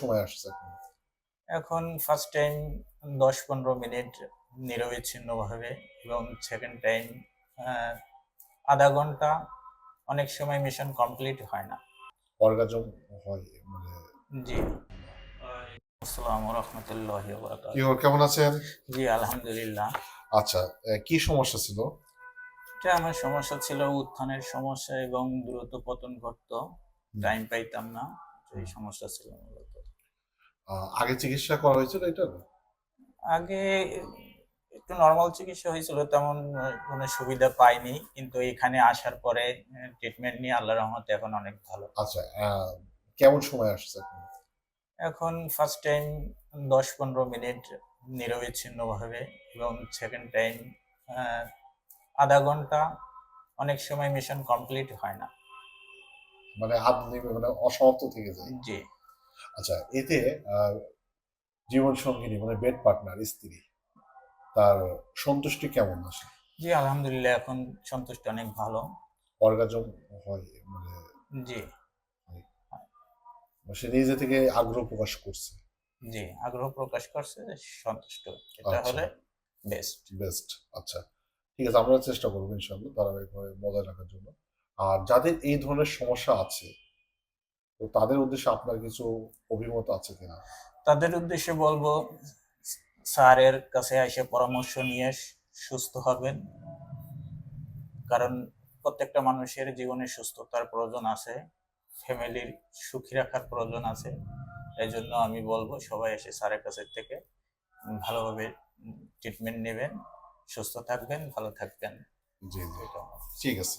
সময় আসছে এখন? ফার্স্ট টাইম দশ পনেরো মিনিট নিরবিচ্ছিন্নভাবে এবং সেকেন্ড টাইম আধা ঘণ্টা অনেক সময় মিশন কমপ্লিট হয় না। অর্গাজম হয় মানে জি। আসসালামু রহমতুল্লাহ কি কেমন আছেন? জি আলহামদুলিল্লাহ। আচ্ছা কি সমস্যা ছিল? এটা আমার সমস্যা ছিল উত্থানের সমস্যা এবং দ্রুত পতন ঘটতো। টাইম পাইতাম না। এই সমস্যা ছিল মূলত। আগে চিকিৎসা করা হয়েছিল এটা? আগে একটু নর্মাল চিকিৎসা হয়েছিল তেমন কোনো সুবিধা পাইনি। কিন্তু এখানে আসার পরে ট্রিটমেন্ট নিয়ে আল্লাহ রহমতে এখন অনেক ভালো। আচ্ছা কেমন সময় আসছে এখন? ফার্স্ট টাইম দশ পনেরো মিনিট নিরবিচ্ছিন্নভাবে এবং সেকেন্ড টাইম আধা ঘণ্টা অনেক সময় মিশন কমপ্লিট হয় না। মানে হাত নেমে মানে অসমাপ্ত থেকে যায়। জি। আচ্ছা এতে জীবন সঙ্গিনী মানে বেড পার্টনার স্ত্রী তার সন্তুষ্টি কেমন আসে জি আলহামদুলিল্লাহ এখন সন্তুষ্ট অনেক ভালো। অর্গাজম হয় মানে জি। সে নিজে থেকে আগ্রহ প্রকাশ করছে। জি আগ্রহ প্রকাশ করছে সন্তুষ্ট। এটা আচ্ছা। হলে বেস্ট বেস্ট আচ্ছা। ঠিক আছে আমরা চেষ্টা করব ইনশাল্লাহ ধারাবাহিকভাবে বজায় রাখার জন্য। আর যাদের এই ধরনের সমস্যা আছে তো তাদের উদ্দেশ্যে আপনার কিছু অভিমত আছে কিনা? তাদের উদ্দেশ্যে বলব স্যারের কাছে এসে পরামর্শ নিয়ে সুস্থ হবেন। কারণ প্রত্যেকটা মানুষের জীবনে সুস্থতার প্রয়োজন আছে ফ্যামিলির সুখী রাখার প্রয়োজন আছে। এই জন্য আমি বলব সবাই এসে স্যারের কাছে থেকে ভালোভাবে ট্রিটমেন্ট নেবেন সুস্থ থাকবেন ভালো থাকবেন। জি জি। ঠিক আছে।